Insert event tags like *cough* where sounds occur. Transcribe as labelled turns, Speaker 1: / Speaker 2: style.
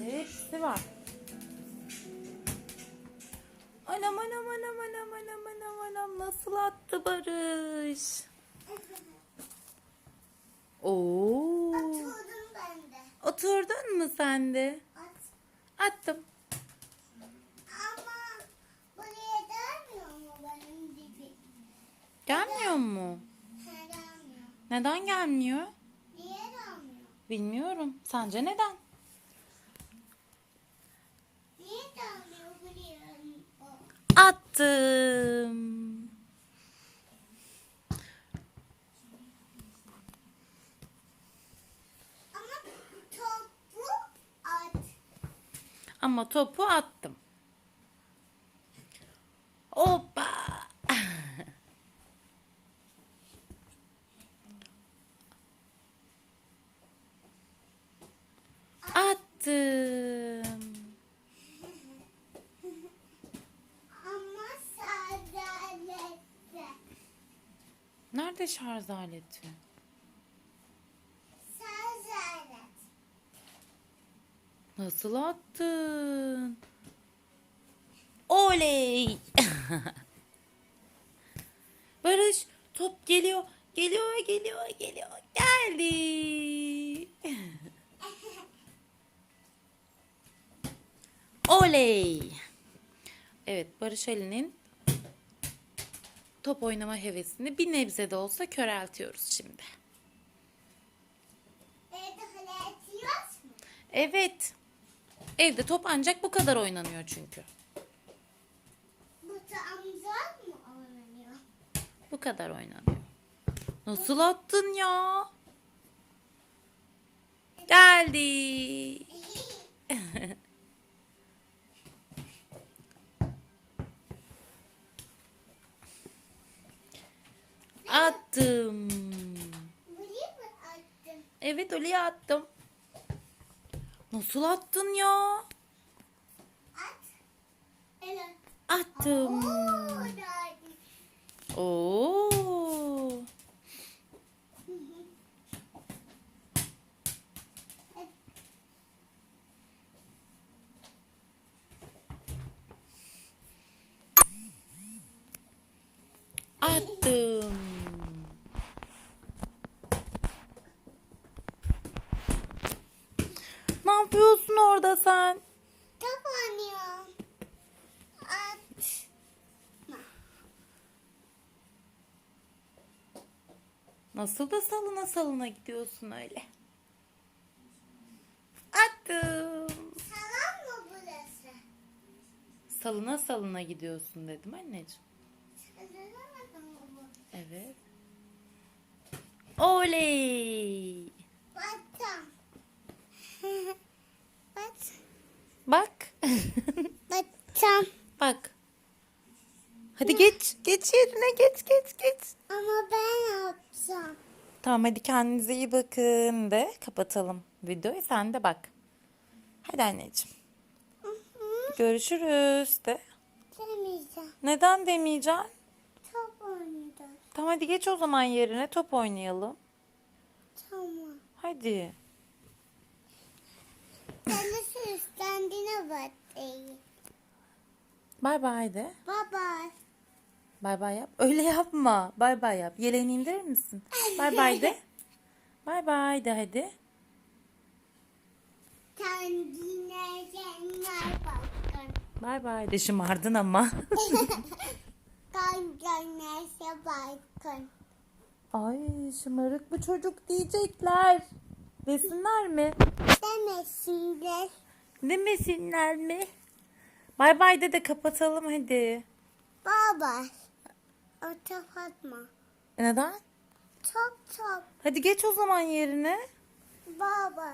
Speaker 1: Hepsi var. Anam anam anam anam anam anam anam nasıl attı Barış? Oo.
Speaker 2: Oturdum ben de.
Speaker 1: Oturdun mu sen de?
Speaker 2: At.
Speaker 1: Attım.
Speaker 2: Ama buraya gelmiyor mu benim gibi?
Speaker 1: Gelmiyor mu?
Speaker 2: Gelmiyor.
Speaker 1: Neden gelmiyor?
Speaker 2: Niye gelmiyor?
Speaker 1: Bilmiyorum. Sence neden?
Speaker 2: Niye gelmiyor.
Speaker 1: Attım.
Speaker 2: Ama topu at.
Speaker 1: Ama topu attım. Hoppa. Attım.
Speaker 2: Ama sadece.
Speaker 1: Nerede şarj aleti?
Speaker 2: Sadece.
Speaker 1: Nasıl attın? Oley! *laughs* Barış top geliyor, geliyor, geliyor, geliyor. Geldi. *laughs* Oley! Evet Barış Ali'nin top oynama hevesini bir nebze de olsa köreltiyoruz şimdi.
Speaker 2: Evde hala atıyoruz mu?
Speaker 1: Evet. Evde top ancak bu kadar oynanıyor çünkü.
Speaker 2: Bu amca mı oynanıyor?
Speaker 1: Bu kadar oynanıyor. Nasıl attın ya? Geldi. Attım.
Speaker 2: Buraya mı attın?
Speaker 1: Evet oraya attım. Nasıl attın ya?
Speaker 2: At. Evet.
Speaker 1: Attım.
Speaker 2: Oo.
Speaker 1: Oo. Attım. Orada sen?
Speaker 2: Top oynuyor. At.
Speaker 1: Nasıl da salına salına gidiyorsun öyle? Attım.
Speaker 2: Salam mı burası?
Speaker 1: Salına salına gidiyorsun dedim anneciğim.
Speaker 2: Sarılamadım mı bu?
Speaker 1: Evet. Oley.
Speaker 2: Battım. Bat.
Speaker 1: Bak.
Speaker 2: Battım.
Speaker 1: Bak. Hadi geç. Geç yerine geç geç geç.
Speaker 2: Ama ben yapacağım.
Speaker 1: Tamam hadi kendinize iyi bakın de kapatalım videoyu. Sen de bak. Hadi anneciğim.
Speaker 2: Hı hı.
Speaker 1: Görüşürüz de.
Speaker 2: Demeyeceğim.
Speaker 1: Neden demeyeceksin?
Speaker 2: Top oynayacağız.
Speaker 1: Tamam hadi geç o zaman yerine top oynayalım.
Speaker 2: Tamam.
Speaker 1: Hadi.
Speaker 2: Kendisi kendine bak iyi.
Speaker 1: Bay bay de.
Speaker 2: Baba.
Speaker 1: Bay bay yap. *laughs* Öyle yapma. Bay bay yap. Yeleğini indirir misin? Bay bay de. Bay bay de hadi. Bay bay de şımardın ama. Ay şımarık bu çocuk diyecekler. Desinler mi?
Speaker 2: Demesinler.
Speaker 1: Demesinler mi? Bay bay de de kapatalım hadi.
Speaker 2: Baba. O top atma.
Speaker 1: E, Neden?
Speaker 2: Top top.
Speaker 1: Hadi geç o zaman yerine.
Speaker 2: Baba.